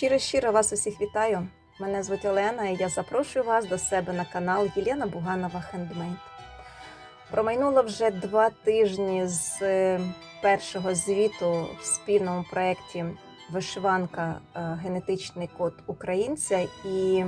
Щиро-щиро вас усіх вітаю. Мене звуть Олена і я запрошую вас до себе на канал Єлена Буганова Хендмейд. Промайнуло вже два тижні з е, першого звіту в спільному проєкті Вишиванка е, Генетичний код українця. І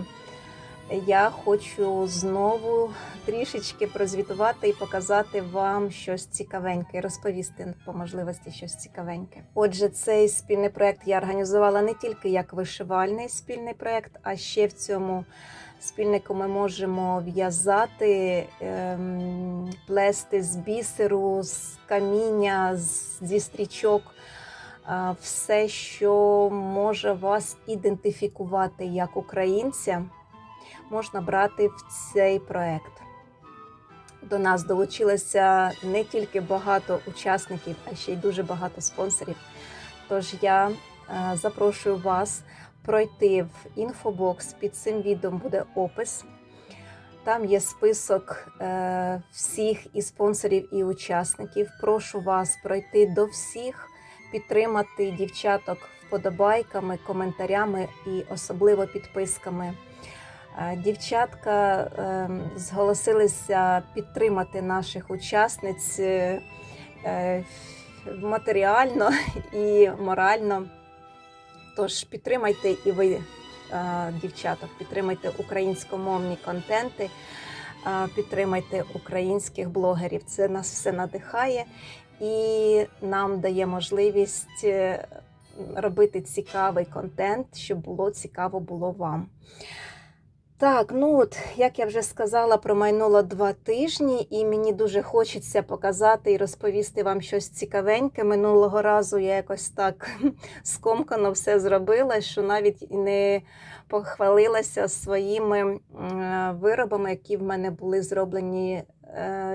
я хочу знову трішечки прозвітувати і показати вам щось цікавеньке, розповісти по можливості щось цікавеньке. Отже, цей спільний проект я організувала не тільки як вишивальний спільний проект, а ще в цьому спільнику ми можемо в'язати, ем, плести з бісеру, з каміння, зі стрічок. Все, що може вас ідентифікувати як українця, можна брати в цей проект. До нас долучилося не тільки багато учасників, а ще й дуже багато спонсорів. Тож я е, запрошую вас пройти в інфобокс. Під цим відео буде опис. Там є список е, всіх і спонсорів, і учасників. Прошу вас пройти до всіх, підтримати дівчаток вподобайками, коментарями і особливо підписками. Дівчатка е, зголосилися підтримати наших учасниць е, е, матеріально і морально. Тож підтримайте і ви, е, дівчаток, підтримайте українськомовні контенти, підтримайте українських блогерів. Це нас все надихає і нам дає можливість робити цікавий контент, щоб було цікаво було вам. Так, ну от, як я вже сказала, промайнуло два тижні, і мені дуже хочеться показати і розповісти вам щось цікавеньке. Минулого разу я якось так скомкано все зробила, що навіть не похвалилася своїми виробами, які в мене були зроблені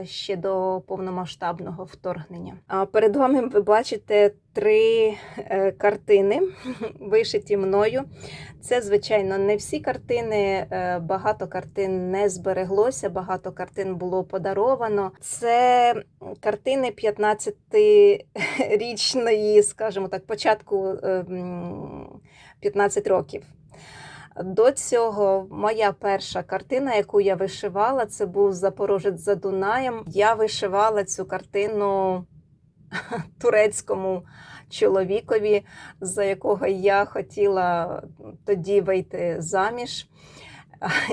ще до повномасштабного вторгнення. А перед вами ви бачите три е, картини, вишиті мною. Це, звичайно, не всі картини. е, Багато картин не збереглося, багато картин було подаровано. Це картини 15-річної, скажімо так, початку е, 15 років. До цього моя перша картина, яку я вишивала, це був Запорожець за Дунаєм. Я вишивала цю картину турецькому чоловікові, за якого я хотіла тоді вийти заміж.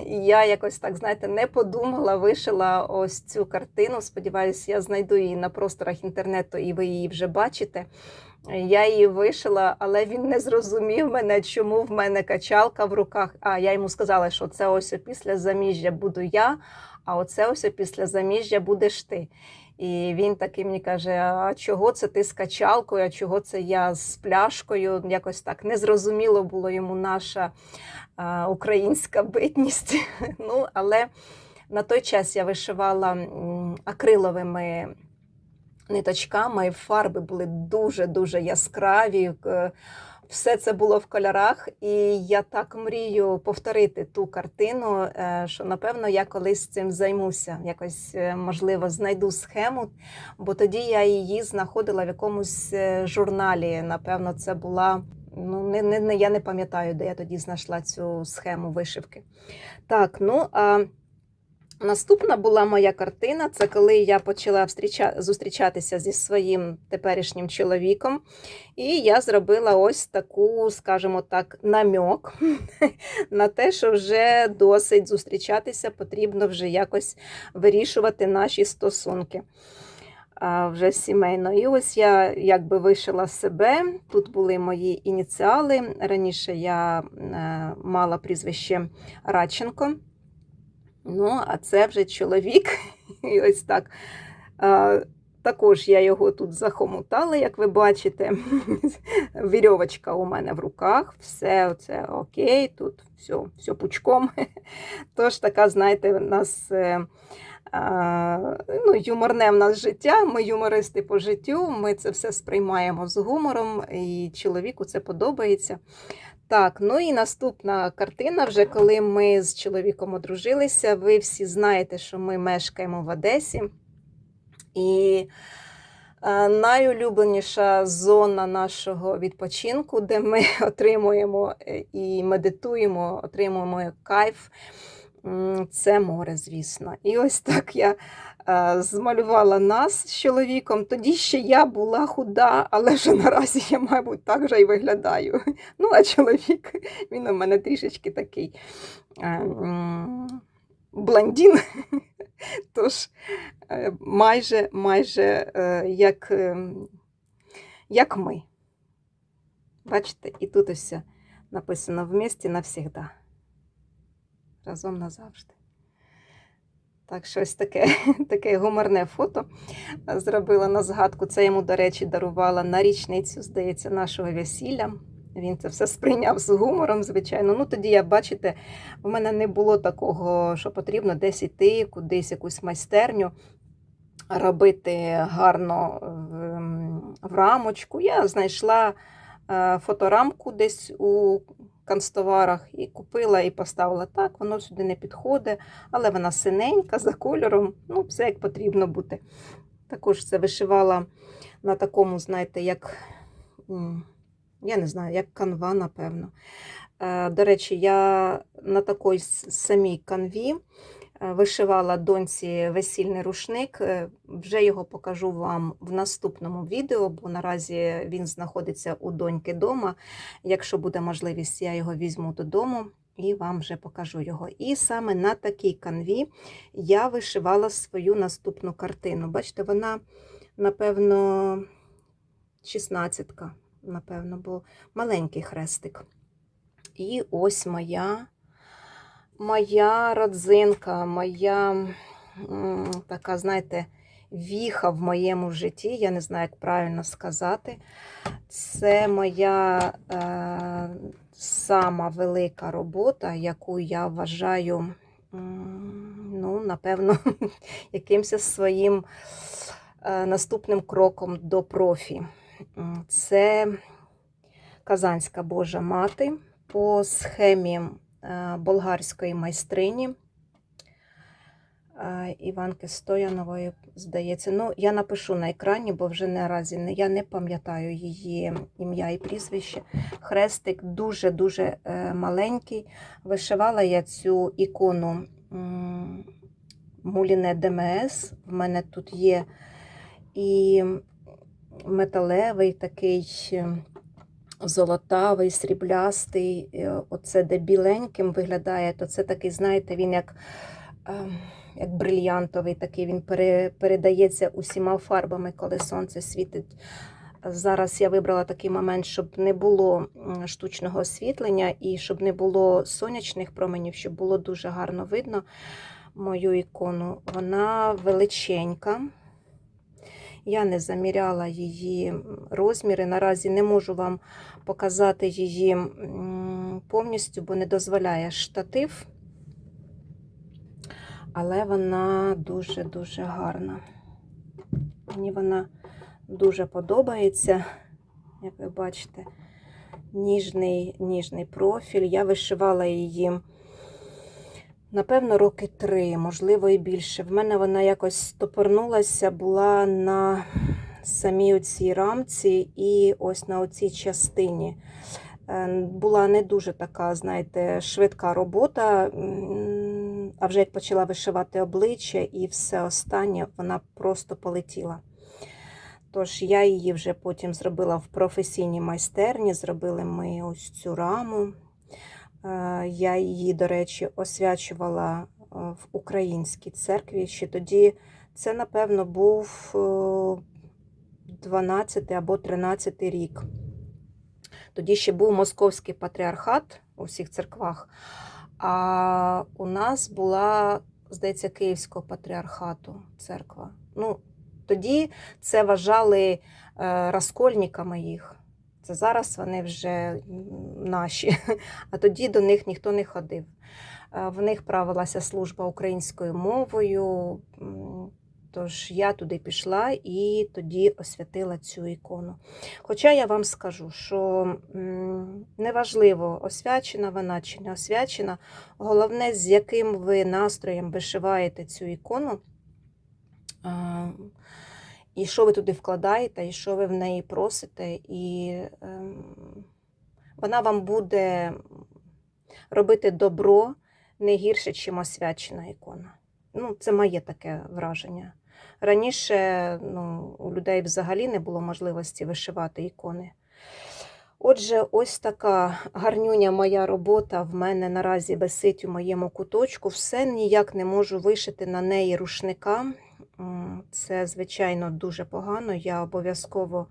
Я якось так, знаєте, не подумала, вишила ось цю картину. Сподіваюся, я знайду її на просторах інтернету, і ви її вже бачите. Я її вишила, але він не зрозумів мене, чому в мене качалка в руках. А я йому сказала, що це ось після заміжжя буду я, а оце ось після заміжжя будеш ти. І він такий мені каже: А чого це ти з качалкою? А чого це я з пляшкою? Якось так незрозуміло було йому наша а, українська битність. Ну, але на той час я вишивала акриловими ниточками, фарби були дуже-дуже яскраві. Все це було в кольорах, і я так мрію повторити ту картину, е, що напевно я колись цим займуся. Якось е, можливо знайду схему, бо тоді я її знаходила в якомусь е, журналі. Напевно, це була. Ну, не, не я не пам'ятаю, де я тоді знайшла цю схему вишивки. Так, ну а наступна була моя картина. Це коли я почала зустрічатися зі своїм теперішнім чоловіком. І я зробила ось таку, скажімо так, намьок на те, що вже досить зустрічатися, потрібно вже якось вирішувати наші стосунки. Вже сімейно. І ось я якби вишила себе. Тут були мої ініціали. Раніше я е, мала прізвище Радченко. Ну, а це вже чоловік. І ось так. Також я його тут захомутала, як ви бачите. Вірьовочка у мене в руках, все це окей, тут все, все пучком. Тож така, знаєте, у нас е, ну, юморне в нас життя, ми юмористи по життю, ми це все сприймаємо з гумором, і чоловіку це подобається. Так, ну і наступна картина, вже коли ми з чоловіком одружилися. Ви всі знаєте, що ми мешкаємо в Одесі. І Е, Найулюбленіша зона нашого відпочинку, де ми отримуємо е, і медитуємо, отримуємо кайф. Це море, звісно. І ось так я змалювала нас з чоловіком. Тоді ще я була худа, але вже наразі я, мабуть, так же і виглядаю. Ну, а чоловік, він у мене трішечки такий е, блондін. Тож е, майже, майже е, як, е, як ми. Бачите, і тут ось написано вместе навсігда. Разом назавжди. Так, щось таке, таке гуморне фото зробила на згадку. Це йому, до речі, дарувала на річницю, здається, нашого весілля. Він це все сприйняв з гумором, звичайно. Ну тоді я, бачите, в мене не було такого, що потрібно десь іти, кудись якусь майстерню робити гарно в, ем, рамочку. Я знайшла е, фоторамку десь у канцтоварах і купила і поставила так. Воно сюди не підходить, але вона синенька за кольором. Ну, все як потрібно бути. Також це вишивала на такому, знаєте, як. я не знаю, як канва, напевно. Е, До речі, я на такій самій канві вишивала доньці весільний рушник. Е, Вже його покажу вам в наступному відео, бо наразі він знаходиться у доньки дома. Якщо буде можливість, я його візьму додому і вам вже покажу його. І саме на такій канві я вишивала свою наступну картину. Бачите, вона, напевно, 16-ка напевно, бо маленький хрестик. І ось моя, моя родзинка, моя така, знаєте, віха в моєму житті, я не знаю, як правильно сказати. Це моя е, сама велика робота, яку я вважаю, ну, напевно, якимось своїм е, наступним кроком до профі. Це Казанська Божа мати по схемі болгарської майстрині е, Іванки Стоянової, здається. Ну, я напишу на екрані, бо вже наразі я не пам'ятаю її ім'я і прізвище. Хрестик дуже-дуже е, маленький. Вишивала я цю ікону Муліне ДМС. В мене тут є і металевий такий е, золотавий, сріблястий. е, Оце де біленьким виглядає, то це такий, знаєте, він як, е, як брильянтовий, такий він пере, передається усіма фарбами, коли сонце світить. Зараз я вибрала такий момент, щоб не було штучного освітлення і щоб не було сонячних променів, щоб було дуже гарно видно мою ікону. Вона величенька. Я не заміряла її розміри. Наразі не можу вам показати її повністю, бо не дозволяє штатив. Але вона дуже-дуже гарна. Мені вона дуже подобається, як ви бачите, ніжний, ніжний профіль. Я вишивала її, напевно, роки три, можливо, і більше. В мене вона якось стопорнулася, була на самій оцій рамці і ось на оцій частині. Е, Була не дуже така, знаєте, швидка робота. А вже як почала вишивати обличчя і все останнє, вона просто полетіла. Тож я її вже потім зробила в професійній майстерні, зробили ми ось цю раму. Е, Я її, до речі, освячувала е, в українській церкві. Ще тоді це, напевно, був е, 12 або 13 рік. Тоді ще був московський патріархат у всіх церквах, а у нас була, здається, Київського патріархату церква. Ну, тоді це вважали е, розкольниками їх. Це зараз вони вже наші, а тоді до них ніхто не ходив. Е, В них правилася служба українською мовою. Тож я туди пішла і тоді освятила цю ікону. Хоча я вам скажу, що неважливо, освячена вона чи не освячена, головне, з яким ви настроєм вишиваєте цю ікону. І що ви туди вкладаєте, і що ви в неї просите, і ем, вона вам буде робити добро не гірше, чим освячена ікона. Ну, це моє таке враження. Раніше ну, у людей взагалі не було можливості вишивати ікони. Отже, ось така гарнюня моя робота в мене наразі висить у моєму куточку. Все ніяк не можу вишити на неї рушника. М, Це, звичайно, дуже погано. Я обов'язково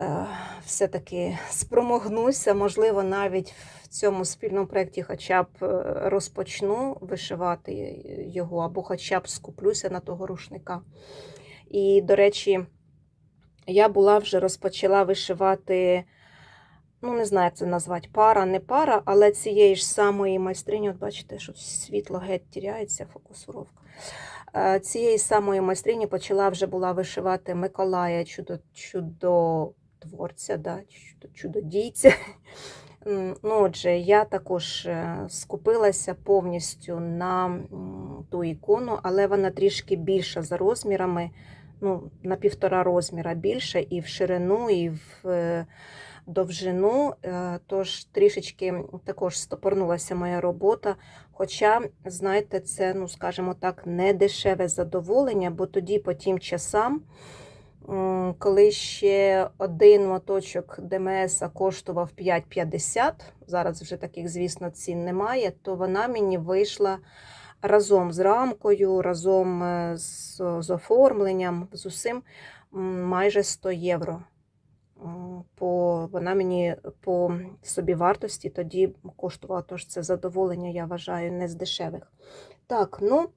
е, все-таки спромогнуся, можливо, навіть в цьому спільному проєкті хоча б е, розпочну вишивати його, або хоча б скуплюся на того рушника. І, до речі, я була вже розпочала вишивати, ну, не знаю, як це назвати, пара, не пара, але цієї ж самої майстрині, от бачите, що світло геть тіряється, фокусуровка. Цієї самої майстрині почала вже була вишивати Миколая чудо, чудотворця, да, чудо, чудодійця. Ну, отже, я також е, скупилася повністю на ту ікону, але вона трішки більша за розмірами, ну, на півтора розміра більше, і в ширину, і в е, довжину. Е, Тож трішечки також стопорнулася моя робота. Хоча, знаєте, це, ну, скажімо так, не дешеве задоволення, бо тоді по тим часам. Коли ще один моточок ДМС коштував 5,50, зараз вже таких, звісно, цін немає, то вона мені вийшла разом з рамкою, разом е, з, з оформленням, з усім майже 100 євро. По, вона мені по собівартості тоді коштувала, тож це задоволення, я вважаю, не з дешевих. Так, ну.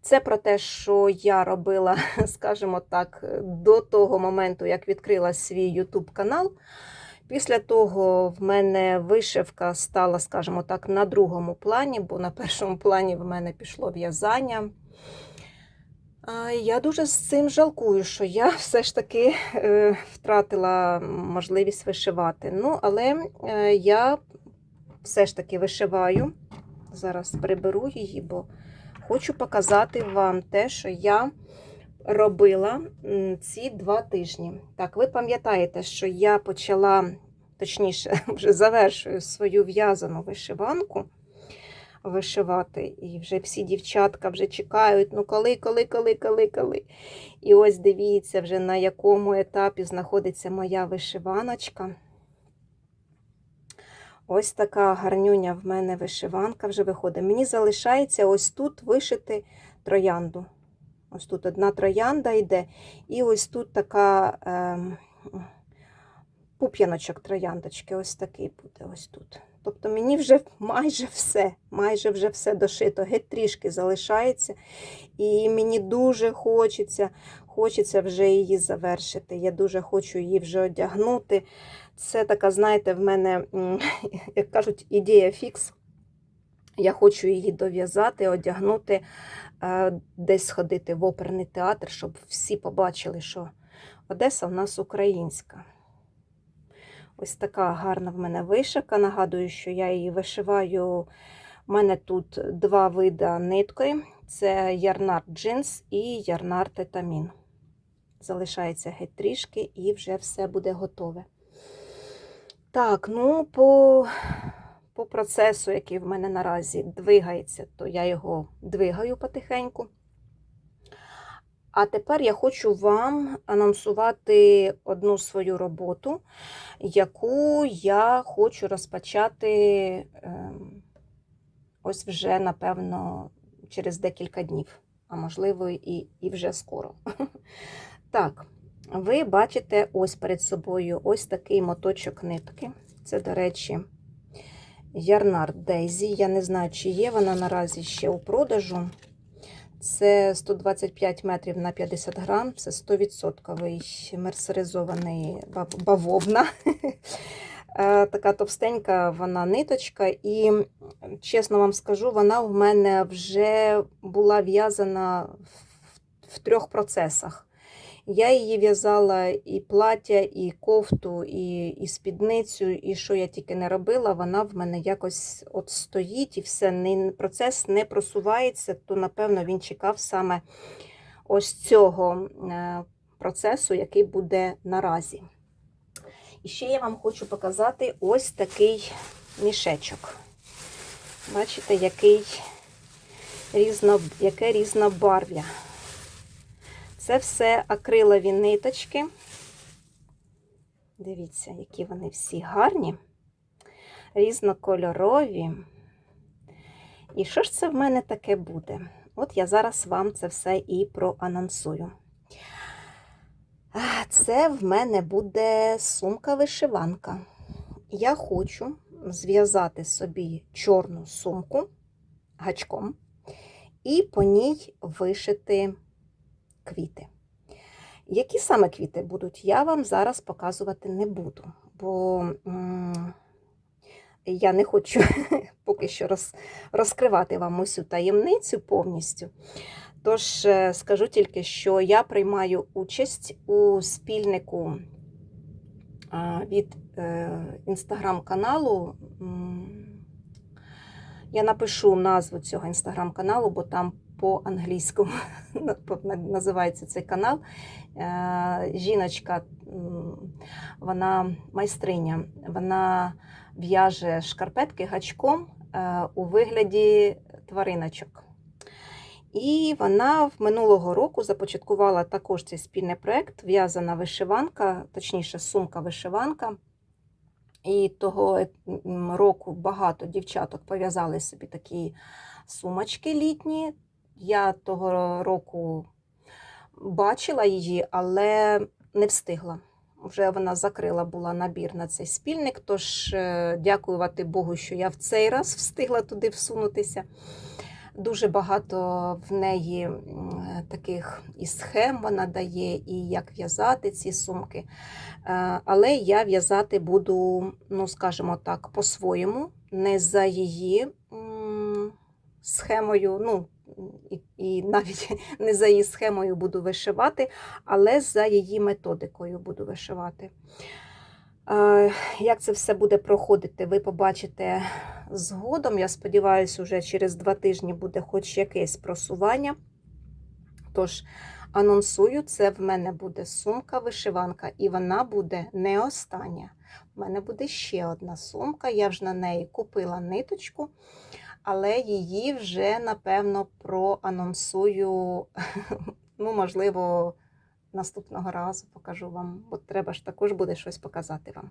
Це про те, що я робила, скажімо так, до того моменту, як відкрила свій YouTube канал. Після того в мене вишивка стала, скажімо так, на другому плані, бо на першому плані в мене пішло в'язання. Я дуже з цим жалкую, що я все ж таки е, втратила можливість вишивати. Ну, але е, я все ж таки вишиваю. Зараз приберу її, бо хочу показати вам те, що я робила ці два тижні. Так, ви пам'ятаєте, що я почала, точніше, вже завершую свою в'язану вишиванку вишивати. І вже всі дівчатка вже чекають, ну коли, коли, коли, коли, коли. І ось дивіться, вже на якому етапі знаходиться моя вишиваночка. Ось така гарнюня в мене вишиванка вже виходить. Мені залишається ось тут вишити троянду. Ось тут одна троянда йде, і ось тут така ем, пуп'яночок трояндочки, ось такий буде ось тут. Тобто мені вже майже все, майже вже все дошито, геть трішки залишається. І мені дуже хочеться, хочеться вже її завершити. Я дуже хочу її вже одягнути. Це така, знаєте, в мене, як кажуть, ідея фікс. Я хочу її дов'язати, одягнути, е, десь сходити в оперний театр, щоб всі побачили, що Одеса в нас українська. Ось така гарна в мене вишивка. Нагадую, що я її вишиваю. У мене тут два види нитки: це ярнар джинс і ярнар тетамін. Залишається геть трішки і вже все буде готове. Так, ну по, по процесу, який в мене наразі двигається, то я його двигаю потихеньку. А тепер я хочу вам анонсувати одну свою роботу, яку я хочу розпочати ем, ось вже, напевно, через декілька днів, а можливо, і, і вже скоро. Так, ви бачите ось перед собою ось такий моточок нитки. Це, до речі, Ярнар Дейзі. Я не знаю, чи є вона наразі ще у продажу. Це 125 метрів на 50 грам, це 100% мерсеризований бавовна. Е, Така товстенька вона ниточка, і чесно вам скажу, вона в мене вже була в'язана в, в трьох процесах. Я її в'язала і плаття, і кофту, і, і спідницю, і що я тільки не робила, вона в мене якось от стоїть і все, не, процес не просувається, то напевно він чекав саме ось цього е, процесу, який буде наразі. І ще я вам хочу показати ось такий мішечок. Бачите, який різно, яке різнобарв'я. Це все акрилові ниточки. Дивіться, які вони всі гарні, різнокольорові. І що ж це в мене таке буде? От я зараз вам це все і проанонсую. Це в мене буде сумка-вишиванка. Я хочу зв'язати собі чорну сумку гачком і по ній вишити квіти. Які саме квіти будуть, я вам зараз показувати не буду, бо я не хочу поки що роз, розкривати вам усю таємницю повністю. Тож е, скажу тільки, що я приймаю участь у спільнику від е, інстаграм-каналу. Я напишу назву цього інстаграм-каналу, бо там по-англійському називається цей канал. Е, Жіночка, вона майстриня, вона в'яже шкарпетки гачком е, у вигляді твариночок. І вона в минулого року започаткувала також цей спільний проєкт В'язана вишиванка, точніше, сумка-вишиванка. І того року багато дівчаток пов'язали собі такі сумочки літні. Я того року бачила її, але не встигла. Вже вона закрила була набір на цей спільник, тож е, дякувати Богу, що я в цей раз встигла туди всунутися. Дуже багато в неї таких і схем вона дає, і як в'язати ці сумки. Е, Але я в'язати буду, ну, скажімо так, по-своєму, не за її схемою. ну, і, і навіть не за її схемою буду вишивати, але за її методикою буду вишивати. Е, Як це все буде проходити, ви побачите згодом. Я сподіваюся, вже через два тижні буде хоч якесь просування. Тож, анонсую, це в мене буде сумка-вишиванка, і вона буде не остання. У мене буде ще одна сумка. Я вже на неї купила ниточку, але її вже, напевно, проанонсую, ну, можливо, наступного разу покажу вам, бо треба ж також буде щось показати вам.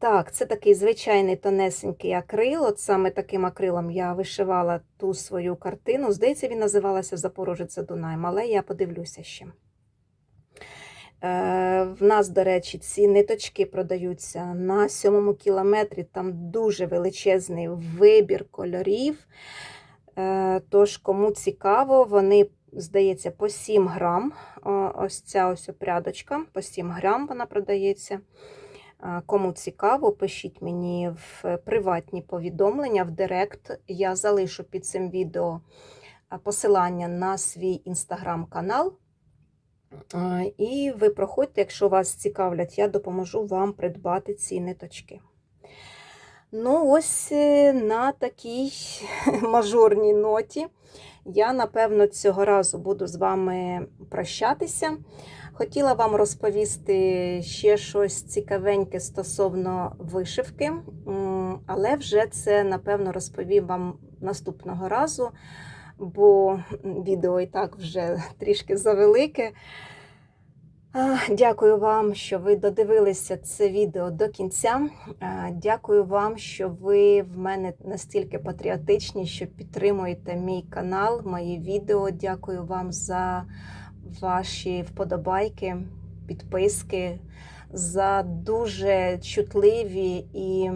Так, це такий звичайний тонесенький акрил. От саме таким акрилом я вишивала ту свою картину. Здається, він називалася Запорожець за Дунаєм, але я подивлюся ще. Е, В нас, до речі, ці ниточки продаються на сьомому кілометрі. Там дуже величезний вибір кольорів. Е, Тож, кому цікаво, вони, здається, по 7 грам. Ось ця ось опрядочка, по 7 грам вона продається. Е, Кому цікаво, пишіть мені в приватні повідомлення в Директ. Я залишу під цим відео е, посилання на свій інстаграм-канал. Е, І ви проходьте, якщо вас цікавлять, я допоможу вам придбати ці ниточки. Ну, ось е, на такій мажорній ноті я, напевно, цього разу буду з вами прощатися. Хотіла вам розповісти ще щось цікавеньке стосовно вишивки, але вже це, напевно, розповім вам наступного разу, бо відео і так вже трішки завелике. Дякую вам, що ви додивилися це відео до кінця. Дякую вам, що ви в мене настільки патріотичні, що підтримуєте мій канал, мої відео. Дякую вам за ваші вподобайки, підписки, за дуже чутливі і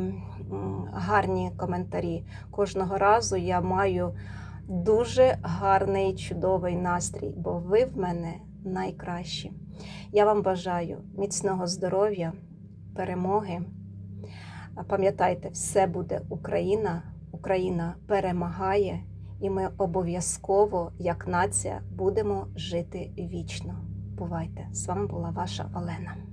гарні коментарі. Кожного разу я маю дуже гарний, чудовий настрій, бо ви в мене найкращі. Я вам бажаю міцного здоров'я, перемоги. Пам'ятайте, все буде Україна, Україна перемагає, і ми обов'язково, як нація, будемо жити вічно. Бувайте! З вами була ваша Олена.